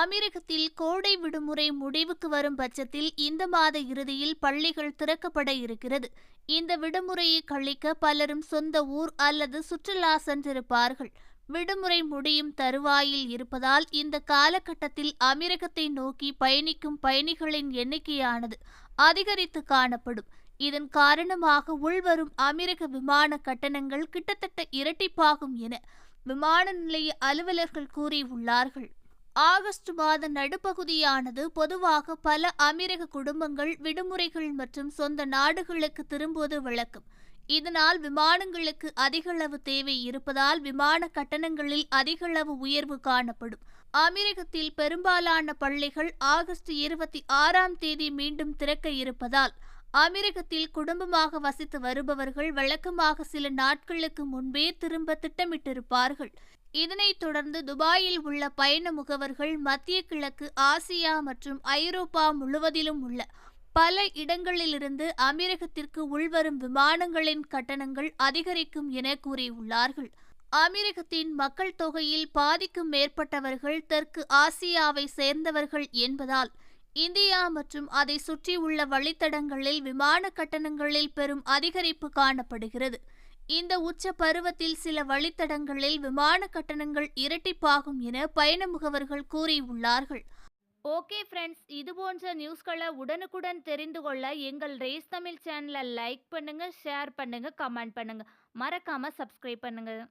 அமீரகத்தில் கோடை விடுமுறை முடிவுக்கு வரும் பட்சத்தில் இந்த மாத இறுதியில் பள்ளிகள் திறக்கப்பட இருக்கிறது. இந்த விடுமுறையை கழிக்க பலரும் சொந்த ஊர் அல்லது சுற்றுலா சென்றிருப்பார்கள். விடுமுறை முடியும் தருவாயில் இருப்பதால் இந்த காலகட்டத்தில் அமீரகத்தை நோக்கி பயணிக்கும் பயணிகளின் எண்ணிக்கையானது அதிகரித்து காணப்படும். இதன் காரணமாக உள்வரும் அமெரிக்க விமான கட்டணங்கள் கிட்டத்தட்ட இரட்டிப்பாகும் என விமான நிலைய அலுவலர்கள் கூறியுள்ளார்கள். ஆகஸ்ட் மாத நடுப்பகுதியானது பொதுவாக பல அமெரிக்க குடும்பங்கள் விடுமுறைகள் மற்றும் சொந்த நாடுகளுக்கு திரும்புவது வழக்கம். இதனால் விமானங்களுக்கு அதிகளவு தேவை இருப்பதால் விமான கட்டணங்களில் அதிகளவு உயர்வு காணப்படும். அமெரிக்கத்தில் பெரும்பாலான பள்ளிகள் ஆகஸ்ட் இருபத்தி ஆறாம் தேதி மீண்டும் திறக்க இருப்பதால் அமெரிக்கத்தில் குடும்பமாக வசித்து வருபவர்கள் வழக்கமாக சில நாட்களுக்கு முன்பே திரும்ப திட்டமிட்டிருப்பார்கள். இதனைத் தொடர்ந்து துபாயில் உள்ள பயண முகவர்கள் மத்திய கிழக்கு ஆசியா மற்றும் ஐரோப்பா முழுவதிலும் உள்ள பல இடங்களிலிருந்து அமீரகத்திற்கு உள்வரும் விமானங்களின் கட்டணங்கள் அதிகரிக்கும் என கூறியுள்ளார்கள். அமெரிக்கத்தின் மக்கள் தொகையில் பாதிக்கும் மேற்பட்டவர்கள் தெற்கு ஆசியாவை சேர்ந்தவர்கள் என்பதால் இந்தியா மற்றும் அதை சுற்றியுள்ள வழித்தடங்களில் விமான கட்டணங்களில் பெரும் அதிகரிப்பு காணப்படுகிறது. இந்த உச்ச பருவத்தில் சில வழித்தடங்களில் விமான கட்டணங்கள் இரட்டிப்பாகும் என பயண முகவர்கள் கூறியுள்ளார்கள். ஓகே ஃப்ரெண்ட்ஸ் இது போன்ற நியூஸ்களை உடனுக்குடன் தெரிந்து கொள்ள எங்கள் ரேஸ் தமிழ் சேனலை லைக் பண்ணுங்கள் ஷேர் பண்ணுங்கள் கமெண்ட் பண்ணுங்கள் மறக்காமல் சப்ஸ்கிரைப் பண்ணுங்கள்